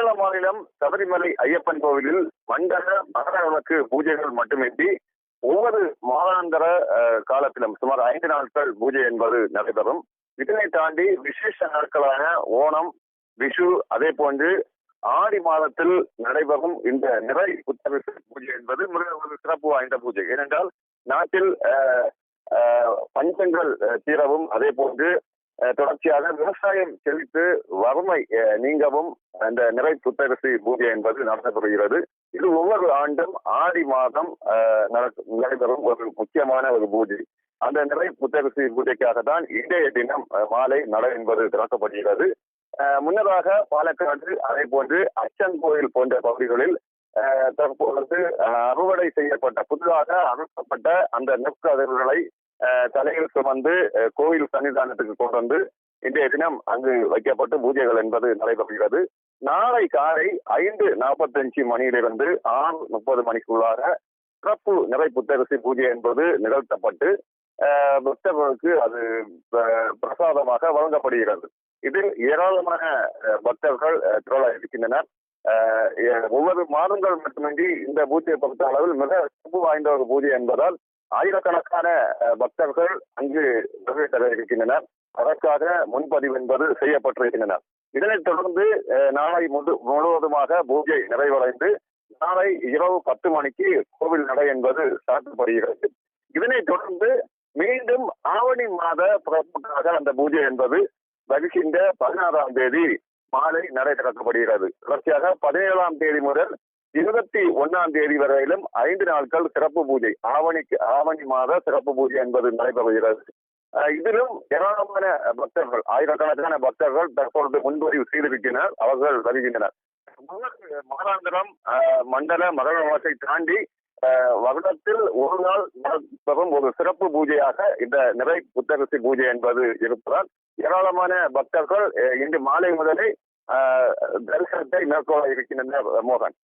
கேரள மாநிலம் சபரிமலை ஐயப்பன் கோவிலில் மண்டல மகர விளக்கு பூஜைகள் மட்டுமின்றி ஒவ்வொரு மாதாந்திர காலத்திலும் சுமார் ஐந்து நாட்கள் பூஜை என்பது நடைபெறும். இதனை தாண்டி விசேஷ நாட்களான ஓணம் விஷு அதே போன்று ஆடி மாதத்தில் நடைபெறும் இந்த நிறை புத்தக பூஜை என்பது மிக ஒரு சிறப்பு வாய்ந்த பூஜை. ஏனென்றால் நாட்டில் பஞ்சங்கள் தீரவும் அதே போன்று தொடர்ச்சியாக விவசாயம் செழித்து வறுமை அஹ், நீங்கவும் அந்த நிறை புத்தரிசி பூஜை என்பது நடத்தப்படுகிறது. இது ஒவ்வொரு ஆண்டும் ஆடி மாதம் நடைபெறும் ஒரு முக்கியமான ஒரு பூஜை. அந்த நிறை புத்தரிசி பூஜைக்காக தான் இன்றைய தினம் மாலை நடை என்பது திறக்கப்படுகிறது. அஹ், முன்னதாக பாலக்காடு அதே போன்று அச்சன் கோயில் போன்ற பகுதிகளில் அஹ், தற்பொழுது அஹ், அறுவடை செய்யப்பட்ட புதிதாக அறுக்கப்பட்ட அந்த நெற்கதிர்களை தலையில் சுமந்து கோவில் கோயில் சன்னிதானத்துக்கு கொண்டு வந்து இன்றைய தினம் அங்கு வைக்கப்பட்டு பூஜைகள் என்பது நடைபெறுகிறது. நாளை காலை ஐந்து நாற்பத்தஞ்சு மணியிலிருந்து ஆறு முப்பது மணிக்குள்ளாக சிறப்பு நிறை புத்தரிசி பூஜை என்பது நிகழ்த்தப்பட்டு பக்தர்களுக்கு அது பிரசாதமாக வழங்கப்படுகிறது. இதில் ஏராளமான பக்தர்கள் அஹ், திரள இருக்கின்றனர். ஒவ்வொரு மாதங்கள் மட்டுமின்றி இந்த பூஜையை பொறுத்த அளவில் மிக சிறப்பு வாய்ந்த ஒரு பூஜை என்பதால் ஆயிரக்கணக்கான பக்தர்கள் அங்கு வருகை தர இருக்கின்றனர். அதற்காக முன்பதிவு என்பது செய்யப்பட்டிருக்கின்றன இதனைத் தொடர்ந்து அஹ், நாளை முழு முழுவதுமாக பூஜை நிறைவடைந்து நாளை இரவு பத்து மணிக்கு கோவில் நடை என்பது சாட்டப்படுகிறது இதனைத் தொடர்ந்து மீண்டும் ஆவணி மாத பிறப்புக்காக அந்த பூஜை என்பது வருகின்ற பதினாறாம் தேதி மாலை நடை திறக்கப்படுகிறது தொடர்ச்சியாக பதினேழாம் தேதி முதல் இருபத்தி ஒன்னாம் தேதி வரையிலும் ஐந்து நாட்கள் சிறப்பு பூஜை. ஆவணிக்கு ஆவணி மாத சிறப்பு பூஜை என்பது நடைபெறுகிறது. இதிலும் ஏராளமான பக்தர்கள் ஆயிரக்கணக்கான பக்தர்கள் தற்பொழுது முன்பதிவு செய்திருக்கிறார் அவர்கள் வருகின்றனர். மாதாந்திரம் அஹ், மண்டல மகரவாசை தாண்டி அஹ், வருடத்தில் ஒரு நாள் நடத்தப்படும் ஒரு சிறப்பு பூஜையாக இந்த நிறை புத்தகசி பூஜை என்பது இருப்பதால் ஏராளமான பக்தர்கள் அஹ், இன்று மாலை முதலே தரிசனத்தை மேற்கொள்ள இருக்கின்றனர் மோகன்.